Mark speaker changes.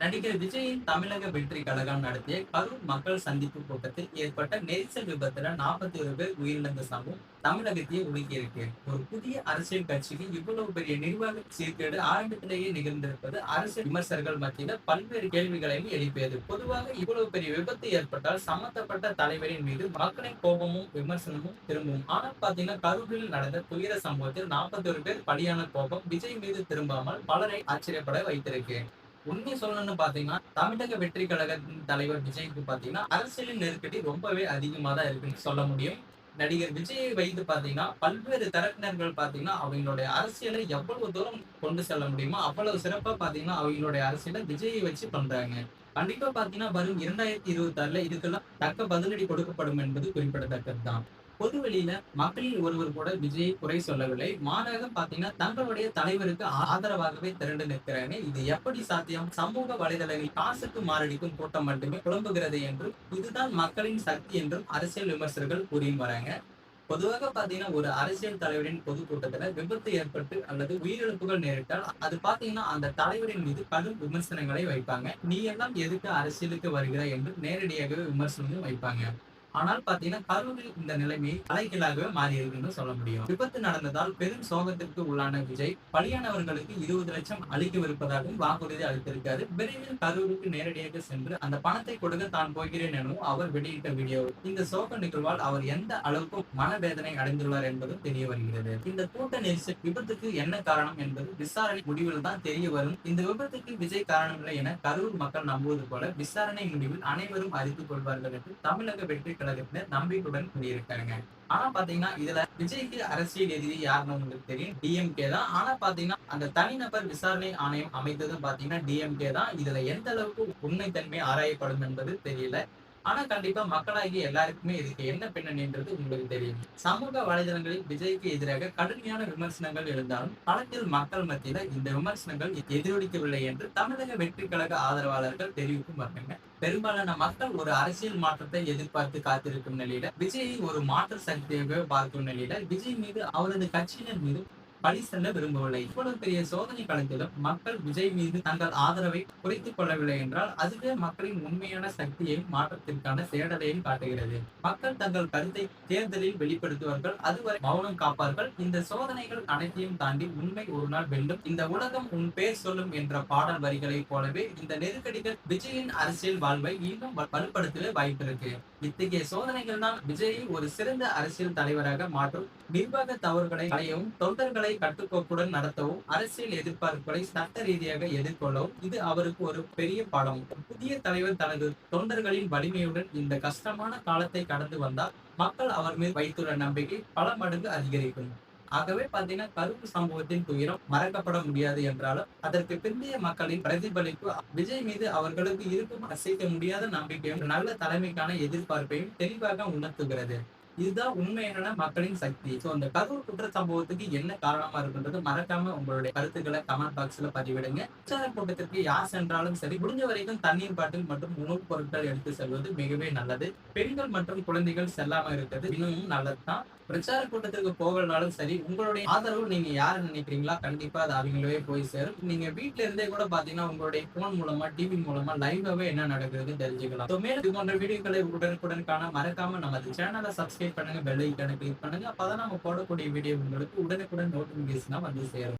Speaker 1: நடிகர் விஜயின் தமிழக வெற்றி கழகம் நடத்திய கரூர் மக்கள் சந்திப்பு கூட்டத்தில் ஏற்பட்ட நெரிசல் விபத்துல நாற்பத்தி ஒரு பேர் உயிரிழந்த சம்பவம் தமிழகத்தையே உலுக்கியிருக்கு ஒரு புதிய அரசியல் கட்சிக்கு இவ்வளவு பெரிய நிர்வாக சீர்கேடு ஆரம்பத்திலேயே நிகழ்ந்திருப்பது அரசியல் விமர்சகர்கள் மத்தியில பல்வேறு கேள்விகளையும் எழுப்பியது. பொதுவாக இவ்வளவு பெரிய விபத்து ஏற்பட்டால் சம்பந்தப்பட்ட தலைவரின் மீது மக்களின் கோபமும் விமர்சனமும் திரும்பும். ஆனால் பாத்தீங்கன்னா கரூரில் நடந்த துயர சம்பவத்தில் நாற்பத்தி ஒரு பேர் பலியான கோபம் விஜய் மீது திரும்பாமல் பலரை ஆச்சரியப்பட வைத்திருக்கு. உண்மை சொல்லணும்னு பாத்தீங்கன்னா தமிழக வெற்றி கழக தலைவர் விஜய்க்கு பாத்தீங்கன்னா அரசியலின் நெருக்கடி ரொம்பவே அதிகமா தான் இருக்குன்னு சொல்ல முடியும். நடிகர் விஜயை வைத்து பாத்தீங்கன்னா பல்வேறு தரப்பினர்கள் பாத்தீங்கன்னா அவங்களுடைய அரசியலை எவ்வளவு தூரம் கொண்டு செல்ல முடியுமோ அவ்வளவு சிறப்பா பாத்தீங்கன்னா அவங்களுடைய அரசியலை விஜயை வச்சு பண்றாங்க. கண்டிப்பா பாத்தீங்கன்னா வரும் இரண்டாயிரத்தி இருபத்தி ஆறுல இதுக்கெல்லாம் தக்க பதிலடி கொடுக்கப்படும் என்பது குறிப்பிடத்தக்கது தான் பொதுவெளியில மக்களில் ஒருவர் கூட விஜயை குறை சொல்லவில்லை. மாநகரம் பாத்தீங்கன்னா தங்களுடைய தலைவருக்கு ஆதரவாகவே திரண்டு நிற்கிறாங்க. இது எப்படி சாத்தியம்? சமூக வலைதளங்களில் காசுக்கு மாரடிக்கும் கூட்டம் மட்டுமே குழம்புகிறது என்றும் இதுதான் மக்களின் சக்தி என்றும் அரசியல் விமர்சகர்கள் கூறியும் வராங்க. பொதுவாக பாத்தீங்கன்னா ஒரு அரசியல் தலைவரின் பொதுக்கூட்டத்துல விபத்து ஏற்பட்டு அல்லது உயிரிழப்புகள் நேரிட்டால் அது பாத்தீங்கன்னா அந்த தலைவரின் மீது கடும் விமர்சனங்களை வைப்பாங்க. நீ எல்லாம் எதுக்கு அரசியலுக்கு வருகிறாய் என்று நேரடியாகவே விமர்சனமும் வைப்பாங்க. ஆனால் பாத்தீங்கன்னா கரூரில் இந்த நிலைமை தலைகீழாகவே மாறி இருக்குன்னு சொல்ல முடியும். விபத்து நடந்ததால் பெரும் சோகத்திற்கு உள்ளான விஜய் பலியானவர்களுக்கு இருபது லட்சம் அளிக்கவிருப்பதாகவும் வாக்குறுதி அளித்திருக்காரு. விரைவில் கரூருக்கு நேரடியாக சென்று அந்த பணத்தை கொடுக்க தான் போகிறேன் எனவும் அவர் வெளியிட்ட வீடியோ இந்த சோக நிகழ்வால் அவர் எந்த அளவுக்கு மனவேதனை அடைந்துள்ளார் என்பதும் தெரிய வருகிறது. இந்த கூட்ட நெரிசல் விபத்துக்கு என்ன காரணம் என்பது விசாரணை முடிவில் தான் தெரிய வரும். இந்த விபத்துக்கு விஜய் காரணம் இல்லை என கரூர் மக்கள் நம்புவது போல விசாரணை முடிவில் அனைவரும் அறிந்து கொள்வார்கள் என்று தமிழக வெற்றி கழகத்தினர் நம்பிக்கையுடன் கூறியிருக்காங்க ஆனா பாத்தீங்கன்னா இதுல விஜய்க்கு அரசியல் எதிரி யாருன்னு உங்களுக்கு தெரியும் டிஎம்கே தான். ஆனா பாத்தீங்கன்னா அந்த தனிநபர் விசாரணை ஆணையம் அமைத்தது பாத்தீங்கன்னா டிஎம்கே தான். இதுல எந்த அளவுக்கு உண்மைத்தன்மை ஆராயப்படும் என்பது தெரியல. ஆனா கண்டிப்பா மக்களாகி எல்லாருக்குமே இதுக்கு என்ன பின்னணின்றது உங்களுக்கு தெரியும். சமூக வலைதளங்களில் விஜய்க்கு எதிராக கடுமையான விமர்சனங்கள் எழுந்தாலும் படத்தில் மக்கள் மத்தியில இந்த விமர்சனங்கள் எதிரொலிக்கவில்லை என்று தமிழக வெற்றி கழக ஆதரவாளர்கள் தெரிவிக்கும் வர்றாங்க பெரும்பாலான மக்கள் ஒரு அரசியல் மாற்றத்தை எதிர்பார்த்து காத்திருக்கும் நிலையில விஜயை ஒரு மாற்று சக்தியாக பார்க்கும் நிலையில விஜய் மீது அவரது கட்சியினர் மீது பழி செல்ல விரும்பவில்லை. இவ்வளவு பெரிய சோதனை களத்திலும் மக்கள் விஜய் மீது தங்கள் ஆதரவை குறைத்துக் கொள்ளவில்லை என்றால் அதுவே மக்களின் உண்மையான சக்தியையும் மாற்றத்திற்கான சேடலையும் காட்டுகிறது. மக்கள் தங்கள் கருத்தை தேர்தலில் வெளிப்படுத்துவார்கள் அதுவரை மௌனம் காப்பார்கள். இந்த சோதனைகள் அனைத்தையும் தாண்டி உண்மை ஒரு நாள் வெல்லும். இந்த உலகம் உன் பேர் சொல்லும் என்ற பாடல் வரிகளைப் போலவே இந்த நெருக்கடிகள் விஜயின் அரசியல் வாழ்வை இன்னும் வலுப்படுத்தவே வாய்ப்பிருக்கு இத்தகைய சோதனைகள் தான் விஜயை ஒரு சிறந்த அரசியல் தலைவராக மாற்றும். நிர்வாக தவறுகளை அடையவும் தொண்டர்களை போரை கட்டுக்கோப்புடன் நடத்தவும் அரசியல் எதிர்பார்ப்புகளை சட்ட ரீதியாக எதிர்கொள்ளவும் இது அவருக்கு ஒரு பெரிய பாடம் புதிய தலைவர் தனது தொண்டர்களின் வலிமையுடன் இந்த கஷ்டமான காலத்தை கடந்து வந்தால் மக்கள் அவர் மீது வைத்துள்ள நம்பிக்கை பல மடங்கு அதிகரிக்கும். ஆகவே பார்த்தீங்கன்னா கருப்பு சம்பவத்தின் துயரம் மறக்கப்பட முடியாது என்றாலும் அதற்கு பிந்தைய மக்களின் பிரதிபலிப்பு விஜய் மீது அவர்களுக்கு இருக்கும் அசைக்க முடியாத நம்பிக்கையும் நல்ல தலைமைக்கான எதிர்பார்ப்பையும் தெளிவாக உணர்த்துகிறது. இதுதான் உண்மையான மக்களின் சக்தி. ஸோ அந்த கரூர் குற்ற சம்பவத்துக்கு என்ன காரணமா இருக்குன்றது மறக்காம உங்களுடைய கருத்துக்களை கமெண்ட் பாக்ஸ்ல பதிவிடுங்க. பிரச்சார கூட்டத்திற்கு யார் சென்றாலும் சரி முடிஞ்ச வரைக்கும் தண்ணீர் பாட்டில் மற்றும் உணவுப் பொருட்கள் எடுத்து செல்வது மிகவே நல்லது. பெண்கள் மற்றும் குழந்தைகள் செல்லாம இருக்கிறது இன்னமும் நல்லதுதான். பிரச்சார கூட்டத்திற்கு போகலனாலும் சரி உங்களுடைய ஆதரவு நீங்க யார் நினைக்கிறீங்களா? கண்டிப்பா அது அவங்களவே போய் சேரும். நீங்க வீட்டுல இருந்தே கூட பாத்தீங்கன்னா உங்களுடைய போன் மூலமா டிவி மூலமா லைவாவே என்ன நடக்குதுன்னு தெரிஞ்சுக்கலாம். மேலும் இது போன்ற வீடியோக்களை உடனுக்குடன் காண மறக்காம நமது சேனலை சப்ஸ்கிரைப் பண்ணுங்க பெல் ஐக்கானை கிளிக் பண்ணுங்க. அப்பதான் நம்ம போடக்கூடிய வீடியோ உங்களுக்கு உடனுக்குடன் நோட்டிபிகேஷனா வந்து சேரும்.